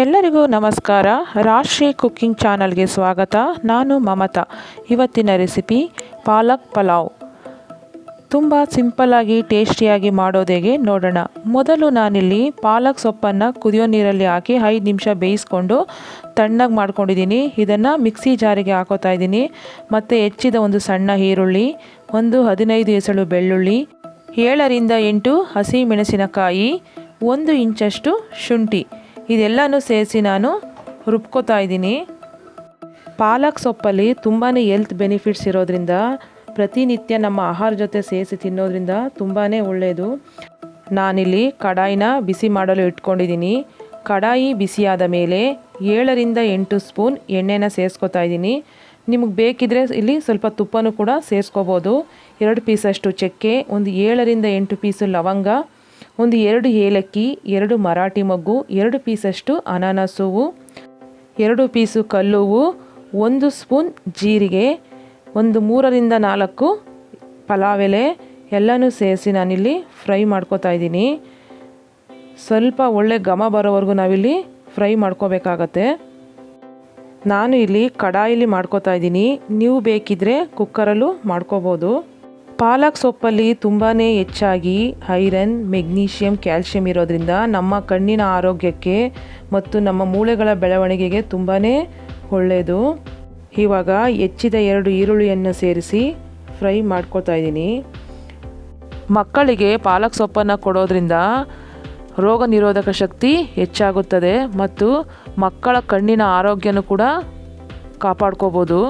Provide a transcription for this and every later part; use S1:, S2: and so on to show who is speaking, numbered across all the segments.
S1: ಎಲ್ಲರಿಗೂ ನಮಸ್ಕಾರ. ರಾಷ್ಟ್ರೀಯ ಕುಕ್ಕಿಂಗ್ ಚಾನಲ್ಗೆ ಸ್ವಾಗತ. ನಾನು ಮಮತಾ. ಇವತ್ತಿನ ರೆಸಿಪಿ ಪಾಲಕ್ ಪಲಾವ್. ತುಂಬ ಸಿಂಪಲ್ಲಾಗಿ ಟೇಸ್ಟಿಯಾಗಿ ಮಾಡೋದೇಗೆ ನೋಡೋಣ. ಮೊದಲು ನಾನಿಲ್ಲಿ ಪಾಲಕ್ ಸೊಪ್ಪನ್ನು ಕುದಿಯೋ ನೀರಲ್ಲಿ ಹಾಕಿ ಐದು ನಿಮಿಷ ಬೇಯಿಸ್ಕೊಂಡು ತಣ್ಣಗೆ ಮಾಡ್ಕೊಂಡಿದ್ದೀನಿ. ಇದನ್ನು ಮಿಕ್ಸಿ ಜಾರಿಗೆ ಹಾಕೋತಾ ಇದ್ದೀನಿ. ಮತ್ತು ಹೆಚ್ಚಿದ ಒಂದು ಸಣ್ಣ ಈರುಳ್ಳಿ, ಒಂದು ಹದಿನೈದು ಎಸಳು ಬೆಳ್ಳುಳ್ಳಿ, ಏಳರಿಂದ ಎಂಟು ಹಸಿ ಮೆಣಸಿನಕಾಯಿ ಒಂದು ಇಂಚಷ್ಟು ಶುಂಠಿ. ಇದೆಲ್ಲನೂ ಸೇರಿಸಿ ನಾನು ರುಬ್ಕೋತಾ ಇದ್ದೀನಿ. ಪಾಲಕ್ ಸೊಪ್ಪಲ್ಲಿ ತುಂಬಾ ಎಲ್ತ್ ಬೆನಿಫಿಟ್ಸ್ ಇರೋದ್ರಿಂದ, ಪ್ರತಿನಿತ್ಯ ನಮ್ಮ ಆಹಾರ ಜೊತೆ ಸೇರಿಸಿ ತಿನ್ನೋದ್ರಿಂದ ತುಂಬಾ ಒಳ್ಳೆಯದು ನಾನಿಲ್ಲಿ ಕಡಾಯಿನ ಬಿಸಿ ಮಾಡಲು ಇಟ್ಕೊಂಡಿದ್ದೀನಿ. ಕಡಾಯಿ ಬಿಸಿಯಾದ ಮೇಲೆ ಏಳರಿಂದ ಎಂಟು ಸ್ಪೂನ್ ಎಣ್ಣೆನ ಸೇರಿಸ್ಕೊತಾ ಇದ್ದೀನಿ. ನಿಮಗೆ ಬೇಕಿದ್ರೆ ಇಲ್ಲಿ ಸ್ವಲ್ಪ ತುಪ್ಪನೂ ಕೂಡ ಸೇರಿಸ್ಕೋಬೋದು. ಎರಡು ಪೀಸಷ್ಟು ಚಕ್ಕೆ, ಒಂದು ಏಳರಿಂದ ಎಂಟು ಪೀಸು ಲವಂಗ ಒಂದು ಎರಡು ಏಲಕ್ಕಿ, ಎರಡು ಮರಾಠಿ ಮಗ್ಗು, ಎರಡು ಪೀಸಷ್ಟು ಅನಾನಸ್ ಹೂವು, ಎರಡು ಪೀಸು ಕಲ್ಲುವು ಒಂದು ಸ್ಪೂನ್ ಜೀರಿಗೆ, ಒಂದು ಮೂರರಿಂದ ನಾಲ್ಕು ಪಲಾವ್ ಎಲೆ ಎಲ್ಲನೂ ಸೇರಿಸಿ ನಾನಿಲ್ಲಿ ಫ್ರೈ ಮಾಡ್ಕೋತಾ ಇದ್ದೀನಿ. ಸ್ವಲ್ಪ ಒಳ್ಳೆ ಘಮ ಬರೋವರೆಗೂ ನಾವಿಲ್ಲಿ ಫ್ರೈ ಮಾಡ್ಕೋಬೇಕಾಗತ್ತೆ. ನಾನು ಇಲ್ಲಿ ಕಡಾಯಲ್ಲಿ ಮಾಡ್ಕೋತಾ ಇದ್ದೀನಿ. ನೀವು ಬೇಕಿದ್ದರೆ ಕುಕ್ಕರಲ್ಲೂ ಮಾಡ್ಕೋಬೋದು. ಪಾಲಕ್ ಸೊಪ್ಪಲ್ಲಿ ತುಂಬಾ ಹೆಚ್ಚಾಗಿ ಐರನ್, ಮೆಗ್ನೀಷಿಯಂ, ಕ್ಯಾಲ್ಶಿಯಂ ಇರೋದ್ರಿಂದ ನಮ್ಮ ಕಣ್ಣಿನ ಆರೋಗ್ಯಕ್ಕೆ ಮತ್ತು ನಮ್ಮ ಮೂಳೆಗಳ ಬೆಳವಣಿಗೆಗೆ ತುಂಬಾ ಒಳ್ಳೆಯದು ಇವಾಗ ಹೆಚ್ಚಿದ ಎರಡು ಈರುಳ್ಳಿಯನ್ನು ಸೇರಿಸಿ ಫ್ರೈ ಮಾಡ್ಕೊತಾ ಇದ್ದೀನಿ. ಮಕ್ಕಳಿಗೆ ಪಾಲಕ್ ಸೊಪ್ಪನ್ನು ಕೊಡೋದ್ರಿಂದ ರೋಗ ನಿರೋಧಕ ಶಕ್ತಿ ಹೆಚ್ಚಾಗುತ್ತದೆ ಮತ್ತು ಮಕ್ಕಳ ಕಣ್ಣಿನ ಆರೋಗ್ಯನೂ ಕೂಡ ಕಾಪಾಡ್ಕೋಬೋದು.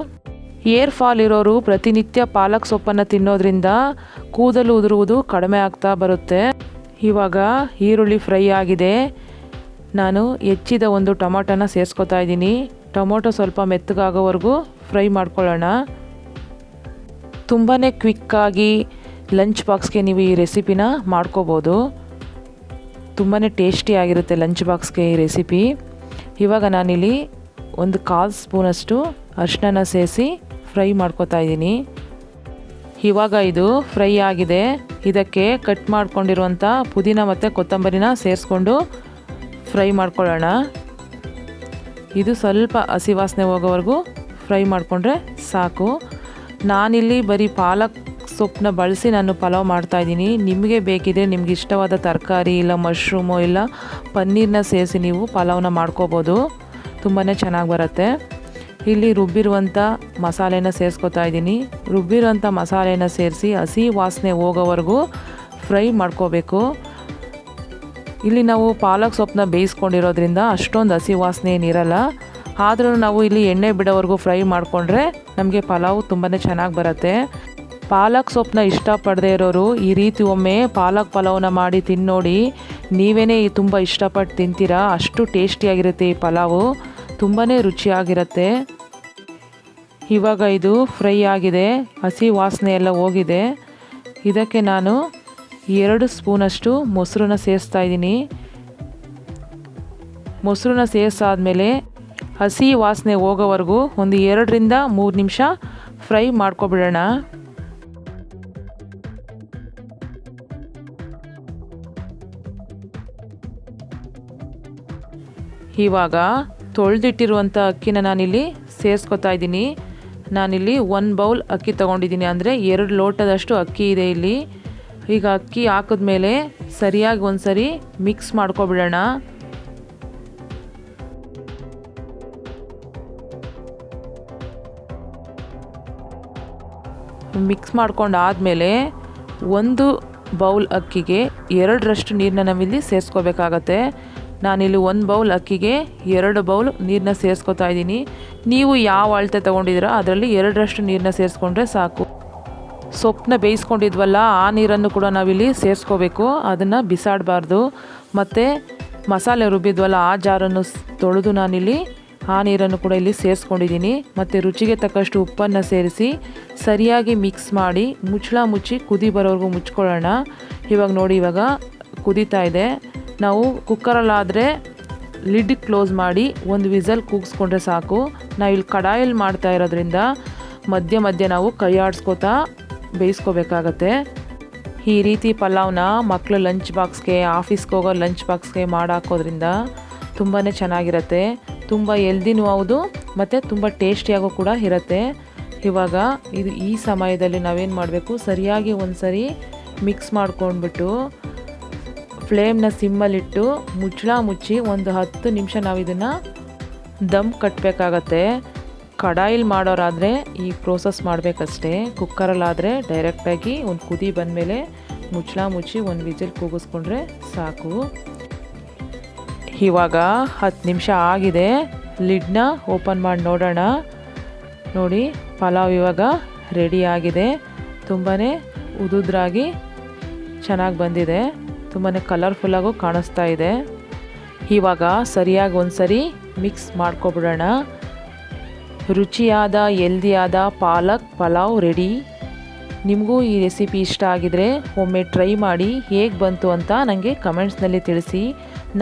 S1: ಏರ್ ಫಾಲ್ ಇರೋರು ಪ್ರತಿನಿತ್ಯ ಪಾಲಕ್ ಸೊಪ್ಪನ್ನು ತಿನ್ನೋದ್ರಿಂದ ಕೂದಲು ಉದುರುವುದು ಕಡಿಮೆ ಆಗ್ತಾ ಬರುತ್ತೆ. ಇವಾಗ ಈರುಳ್ಳಿ ಫ್ರೈ ಆಗಿದೆ. ನಾನು ಹೆಚ್ಚಿದ ಒಂದು ಟೊಮೊಟೊನ ಸೇರಿಸ್ಕೊತಾ ಇದ್ದೀನಿ. ಟೊಮೊಟೊ ಸ್ವಲ್ಪ ಮೆತ್ತಗಾಗೋವರೆಗೂ ಫ್ರೈ ಮಾಡ್ಕೊಳ್ಳೋಣ. ತುಂಬಾ ಕ್ವಿಕ್ಕಾಗಿ ಲಂಚ್ ಬಾಕ್ಸ್ಗೆ ನೀವು ಈ ರೆಸಿಪಿನ ಮಾಡ್ಕೋಬೋದು. ತುಂಬಾ ಟೇಸ್ಟಿಯಾಗಿರುತ್ತೆ ಲಂಚ್ ಬಾಕ್ಸ್ಗೆ ಈ ರೆಸಿಪಿ. ಇವಾಗ ನಾನಿಲ್ಲಿ ಒಂದು ಕಾಲು ಸ್ಪೂನಷ್ಟು ಅರಿಶಿನ ಸೇರಿಸಿ ಫ್ರೈ ಮಾಡ್ಕೊತಾ ಇದ್ದೀನಿ. ಇವಾಗ ಇದು ಫ್ರೈ ಆಗಿದೆ. ಇದಕ್ಕೆ ಕಟ್ ಮಾಡ್ಕೊಂಡಿರುವಂಥ ಪುದೀನ ಮತ್ತು ಕೊತ್ತಂಬರಿನ ಸೇರಿಸ್ಕೊಂಡು ಫ್ರೈ ಮಾಡ್ಕೊಳ್ಳೋಣ. ಇದು ಸ್ವಲ್ಪ ಹಸಿ ವಾಸನೆ ಹೋಗೋವರೆಗೂ ಫ್ರೈ ಮಾಡಿಕೊಂಡ್ರೆ ಸಾಕು. ನಾನಿಲ್ಲಿ ಬರೀ ಪಾಲಕ್ ಸೊಪ್ಪನ್ನ ಬಳಸಿ ನಾನು ಪಲಾವ್ ಮಾಡ್ತಾಯಿದ್ದೀನಿ ನಿಮಗೆ ಬೇಕಿದ್ರೆ ನಿಮ್ಗೆ ಇಷ್ಟವಾದ ತರಕಾರಿ ಇಲ್ಲ ಮಶ್ರೂಮು ಇಲ್ಲ ಪನ್ನೀರನ್ನ ಸೇರಿಸಿ ನೀವು ಪಲಾವ್ನ ಮಾಡ್ಕೋಬೋದು. ತುಂಬಾ ಚೆನ್ನಾಗಿ ಬರುತ್ತೆ. ಇಲ್ಲಿ ರುಬ್ಬಿರುವಂಥ ಮಸಾಲೆನ ಸೇರಿಸ್ಕೊತಾ ಇದ್ದೀನಿ. ರುಬ್ಬಿರುವಂಥ ಮಸಾಲೆನ ಸೇರಿಸಿ ಹಸಿ ವಾಸನೆ ಹೋಗೋವರೆಗೂ ಫ್ರೈ ಮಾಡ್ಕೋಬೇಕು. ಇಲ್ಲಿ ನಾವು ಪಾಲಕ್ ಸೊಪ್ಪನ್ನ ಬೇಯಿಸ್ಕೊಂಡಿರೋದ್ರಿಂದ ಅಷ್ಟೊಂದು ಹಸಿ ವಾಸನೆ ಏನಿರಲ್ಲ. ಆದರೂ ನಾವು ಇಲ್ಲಿ ಎಣ್ಣೆ ಬಿಡೋವರೆಗೂ ಫ್ರೈ ಮಾಡಿಕೊಂಡ್ರೆ ನಮಗೆ ಪಲಾವ್ ತುಂಬಾ ಚೆನ್ನಾಗಿ ಬರುತ್ತೆ. ಪಾಲಕ್ ಸೊಪ್ಪನ್ನ ಇಷ್ಟಪಡದೇ ಇರೋರು ಈ ರೀತಿ ಒಮ್ಮೆ ಪಾಲಕ್ ಪಲಾವ್ನ ಮಾಡಿ ತಿನ್ನೋಡಿ ನೀವೇ ತುಂಬ ಇಷ್ಟಪಟ್ಟು ತಿಂತೀರಾ? ಅಷ್ಟು ಟೇಸ್ಟಿಯಾಗಿರುತ್ತೆ ಈ ಪಲಾವು. ತುಂಬಾ ರುಚಿಯಾಗಿರುತ್ತೆ. ಇವಾಗ ಇದು ಫ್ರೈ ಆಗಿದೆ. ಹಸಿ ವಾಸನೆ ಎಲ್ಲ ಹೋಗಿದೆ. ಇದಕ್ಕೆ ನಾನು ಎರಡು ಸ್ಪೂನಷ್ಟು ಮೊಸರನ್ನ ಸೇರಿಸ್ತಾ ಇದ್ದೀನಿ. ಮೊಸರನ್ನ ಸೇರಿಸಾದ್ಮೇಲೆ ಹಸಿ ವಾಸನೆ ಹೋಗೋವರೆಗೂ ಒಂದು ಎರಡರಿಂದ ಮೂರು ನಿಮಿಷ ಫ್ರೈ ಮಾಡ್ಕೊಬಿಡೋಣ. ಇವಾಗ ತೊಳೆದಿಟ್ಟಿರುವಂಥ ಅಕ್ಕಿನ ನಾನಿಲ್ಲಿ ಸೇರಿಸ್ಕೊತಾ ಇದ್ದೀನಿ. ನಾನಿಲ್ಲಿ ಒಂದು ಬೌಲ್ ಅಕ್ಕಿ ತೊಗೊಂಡಿದ್ದೀನಿ. ಅಂದರೆ ಎರಡು ಲೋಟದಷ್ಟು ಅಕ್ಕಿ ಇದೆ ಇಲ್ಲಿ. ಈಗ ಅಕ್ಕಿ ಹಾಕಿದ್ಮೇಲೆ ಸರಿಯಾಗಿ ಒಂದು ಸರಿ ಮಿಕ್ಸ್ ಮಾಡ್ಕೊಬಿಡೋಣ. ಮಿಕ್ಸ್ ಮಾಡ್ಕೊಂಡು ಆದಮೇಲೆ ಒಂದು ಬೌಲ್ ಅಕ್ಕಿಗೆ ಎರಡರಷ್ಟು ನೀರನ್ನ ನಾವಿಲ್ಲಿ ಸೇರಿಸ್ಕೋಬೇಕಾಗತ್ತೆ. ನಾನಿಲ್ಲಿ ಒಂದು ಬೌಲ್ ಅಕ್ಕಿಗೆ ಎರಡು ಬೌಲ್ ನೀರನ್ನ ಸೇರಿಸ್ಕೊತಾ ಇದ್ದೀನಿ. ನೀವು ಯಾವ ಅಳತೆ ತೊಗೊಂಡಿದ್ದೀರೋ ಅದರಲ್ಲಿ ಎರಡರಷ್ಟು ನೀರನ್ನ ಸೇರಿಸ್ಕೊಂಡ್ರೆ ಸಾಕು. ಸೊಪ್ಪನ್ನ ಬೇಯಿಸ್ಕೊಂಡಿದ್ವಲ್ಲ, ಆ ನೀರನ್ನು ಕೂಡ ನಾವಿಲ್ಲಿ ಸೇರಿಸ್ಕೋಬೇಕು. ಅದನ್ನು ಬಿಸಾಡಬಾರ್ದು. ಮತ್ತು ಮಸಾಲೆ ರುಬ್ಬಿದ್ವಲ್ಲ, ಆ ಜಾರನ್ನು ತೊಳೆದು ನಾನಿಲ್ಲಿ ಆ ನೀರನ್ನು ಕೂಡ ಇಲ್ಲಿ ಸೇರಿಸ್ಕೊಂಡಿದ್ದೀನಿ. ಮತ್ತು ರುಚಿಗೆ ತಕ್ಕಷ್ಟು ಉಪ್ಪನ್ನು ಸೇರಿಸಿ ಸರಿಯಾಗಿ ಮಿಕ್ಸ್ ಮಾಡಿ ಮುಚ್ಚಳ ಮುಚ್ಚಿ ಕುದಿ ಬರೋವರೆಗೂ ಮುಚ್ಕೊಳ್ಳೋಣ. ಇವಾಗ ನೋಡಿ, ಇವಾಗ ಕುದೀತಾ ಇದೆ. ನಾವು ಕುಕ್ಕರಲ್ಲಾದರೆ ಲಿಡ್ ಕ್ಲೋಸ್ ಮಾಡಿ ಒಂದು ವಿಸಲ್ ಕೂಗಿಸ್ಕೊಂಡ್ರೆ ಸಾಕು. ನಾವಿಲ್ಲಿ ಕಡಾಯಲ್ಲಿ ಮಾಡ್ತಾ ಇರೋದ್ರಿಂದ ಮಧ್ಯ ಮಧ್ಯೆ ನಾವು ಕೈ ಆಡಿಸ್ಕೋತಾ ಬೇಯಿಸ್ಕೋಬೇಕಾಗತ್ತೆ. ಈ ರೀತಿ ಪಲಾವ್ನ ಮಕ್ಕಳು ಲಂಚ್ ಬಾಕ್ಸ್ಗೆ ಆಫೀಸ್ಗೆ ಹೋಗೋ ಲಂಚ್ ಬಾಕ್ಸ್ಗೆ ಮಾಡಾಕೋದ್ರಿಂದ ತುಂಬಾ ಚೆನ್ನಾಗಿರುತ್ತೆ. ತುಂಬ ಎಲ್ದಿನೂ ಹೌದು, ಮತ್ತು ತುಂಬ ಟೇಸ್ಟಿಯಾಗೂ ಕೂಡ ಇರುತ್ತೆ. ಇವಾಗ ಇದು ಈ ಸಮಯದಲ್ಲಿ ನಾವೇನು ಮಾಡಬೇಕು, ಸರಿಯಾಗಿ ಒಂದು ಸರಿ ಮಿಕ್ಸ್ ಮಾಡ್ಕೊಂಡ್ಬಿಟ್ಟು ಫ್ಲೇಮ್ನ ಸಿಮ್ಮಲ್ಲಿಟ್ಟು ಮುಚ್ಚಳ ಮುಚ್ಚಿ ಒಂದು ಹತ್ತು ನಿಮಿಷ ನಾವು ಇದನ್ನು ದಮ್ ಕಟ್ಟಬೇಕಾಗತ್ತೆ ಕಡಾಯಿಲಿ ಮಾಡೋರಾದರೆ ಈ ಪ್ರೋಸೆಸ್ ಮಾಡಬೇಕಷ್ಟೇ. ಕುಕ್ಕರಲ್ಲಾದರೆ ಡೈರೆಕ್ಟಾಗಿ ಒಂದು ಕುದಿ ಬಂದಮೇಲೆ ಮುಚ್ಚಳ ಮುಚ್ಚಿ ಒಂದು ವಿಜಿಲ್ ಕೂಗಿಸ್ಕೊಂಡ್ರೆ ಸಾಕು. ಇವಾಗ ಹತ್ತು ನಿಮಿಷ ಆಗಿದೆ. ಲಿಡ್ನ ಓಪನ್ ಮಾಡಿ ನೋಡೋಣ. ನೋಡಿ, ಪಲಾವ್ ಇವಾಗ ರೆಡಿ ಆಗಿದೆ. ತುಂಬಾ ಉದುದ್ರಾಗಿ ಚೆನ್ನಾಗಿ ಬಂದಿದೆ. ತುಂಬಾ ಕಲರ್ಫುಲ್ಲಾಗೂ ಕಾಣಿಸ್ತಾ ಇದೆ. ಇವಾಗ ಸರಿಯಾಗಿ ಒಂದು ಸರಿ ಮಿಕ್ಸ್ ಮಾಡ್ಕೊಬಿಡೋಣ. ರುಚಿಯಾದ ಎಲ್ದಿಯಾದ ಪಾಲಕ್ ಪಲಾವ್ ರೆಡಿ ನಿಮಗೂ ಈ ರೆಸಿಪಿ ಇಷ್ಟ ಆಗಿದರೆ ಒಮ್ಮೆ ಟ್ರೈ ಮಾಡಿ ಹೇಗೆ ಬಂತು ಅಂತ ನನಗೆ ಕಮೆಂಟ್ಸ್ನಲ್ಲಿ ತಿಳಿಸಿ.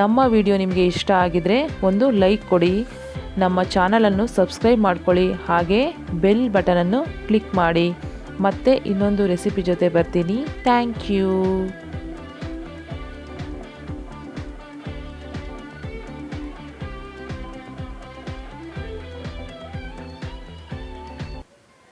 S1: ನಮ್ಮ ವಿಡಿಯೋ ನಿಮಗೆ ಇಷ್ಟ ಆಗಿದರೆ ಒಂದು ಲೈಕ್ ಕೊಡಿ. ನಮ್ಮ ಚಾನಲನ್ನು ಸಬ್ಸ್ಕ್ರೈಬ್ ಮಾಡ್ಕೊಳ್ಳಿ. ಹಾಗೆ ಬೆಲ್ ಬಟನನ್ನು ಕ್ಲಿಕ್ ಮಾಡಿ. ಮತ್ತೆ ಇನ್ನೊಂದು ರೆಸಿಪಿ ಜೊತೆ ಬರ್ತೀನಿ. Thank you